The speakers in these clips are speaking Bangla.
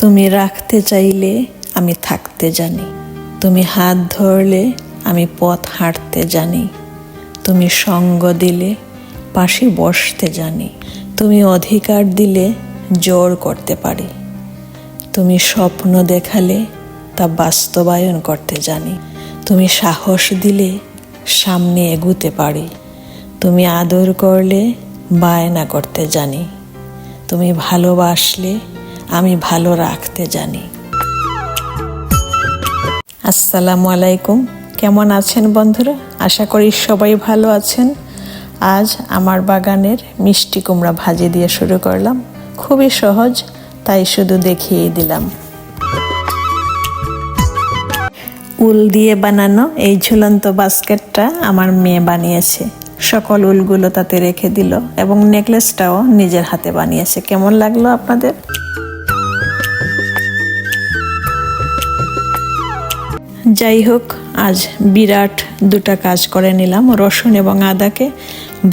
তুমি রাখতে চাইলে আমি থাকতে জানি। তুমি হাত ধরলে আমি পথ হাঁটতে জানি। তুমি সঙ্গ দিলে পাশে বসতে জানি। তুমি অধিকার দিলে জোর করতে পারি। তুমি স্বপ্ন দেখালে তা বাস্তবায়ন করতে জানি। তুমি সাহস দিলে সামনে এগুতে পারি। তুমি আদর করলে বায়না করতে জানি। তুমি ভালোবাসলে আমি ভালো রাখতে জানি। আসসালামু আলাইকুম। কেমন আছেন বন্ধুরা? আশা করি সবাই ভালো আছেন। আজ আমার বাগানের মিষ্টি কুমড়া ভাজি দিয়ে শুরু করলাম। খুবই সহজ, তাই শুধু দেখিয়ে দিলাম। উল দিয়ে বানানো এই ঝুলন্ত বাস্কেটটা আমার মেয়ে বানিয়েছে। সকল উলগুলো তাতে রেখে দিল এবং নেকলেসটাও নিজের হাতে বানিয়েছে। কেমন লাগল আপনাদের? যাই হোক আজ বিরাট দুটা কাজ করে নিলাম, রসুন এবং আদাকে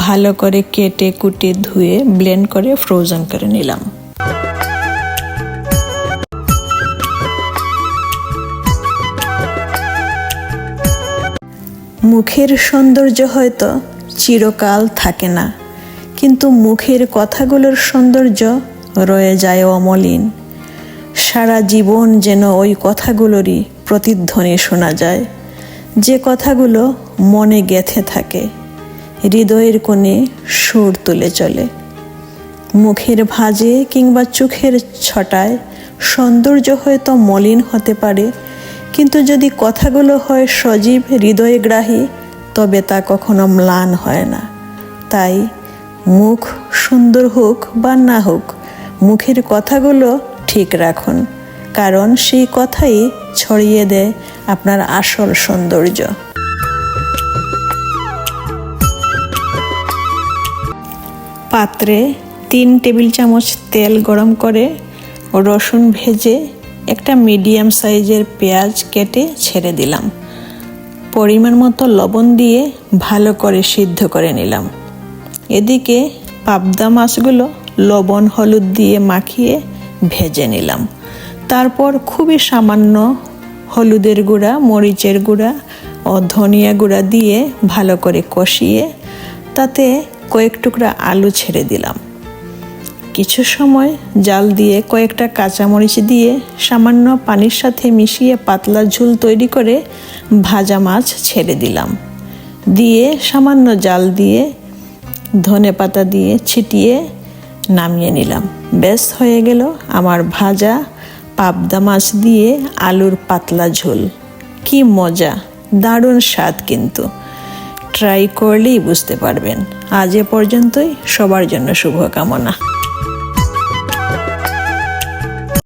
ভালো করে কেটে কুটে ধুয়ে ব্লেন্ড করে ফ্রোজন করে নিলাম। মুখের সৌন্দর্য হয়তো চিরকাল থাকে না, কিন্তু মুখের কথাগুলোর সৌন্দর্য রয়ে যায় অমলিন। সারা জীবন যেন ওই কথাগুলোরই প্রতিধ্বনি শোনা যায়। যে কথাগুলো মনে গেথে থাকে, হৃদয়ের কোণে সুর তুলে চলে। মুখের ভাজে কিংবা চোখের ছটায় সৌন্দর্য হয়তো মলিন হতে পারে, কিন্তু যদি কথাগুলো হয় সজীব হৃদয়গ্রাহী, তবে তা কখনো ম্লান হয় না। তাই মুখ সুন্দর হোক বা না হোক, মুখের কথাগুলো ঠিক রাখুন। কারণ সেই কথাই ছড়িয়ে দেয় আপনার আসল সৌন্দর্য। পাত্রে তিন টেবিল চামচ তেল গরম করে রসুন ভেজে একটা মিডিয়াম সাইজের পেঁয়াজ কেটে ছেড়ে দিলাম। পরিমাণ মতো লবণ দিয়ে ভালো করে সিদ্ধ করে নিলাম। এদিকে পাবদা মাছগুলো লবণ হলুদ দিয়ে মাখিয়ে ভেজে নিলাম। তারপর খুবই সামান্য হলুদের গুঁড়া, মরিচের গুঁড়া ও ধনিয়া গুঁড়া দিয়ে ভালো করে কষিয়ে তাতে কয়েক টুকরা আলু ছেড়ে দিলাম। কিছু সময় জাল দিয়ে কয়েকটা কাঁচামরিচ দিয়ে সামান্য পানির সাথে মিশিয়ে পাতলা ঝুল তৈরি করে ভাজা মাছ ছেড়ে দিলাম। দিয়ে সামান্য জাল দিয়ে ধনে পাতা দিয়ে ছিটিয়ে নামিয়ে নিলাম। বেশ হয়ে গেল আমার ভাজা পাবদা মাছ দিয়ে আলুর পাতলা ঝোল। কি মজা, দারুণ স্বাদ কিন্তু। ট্রাই করলেই বুঝতে পারবেন। আজ এ পর্যন্তই, সবার জন্য শুভকামনা।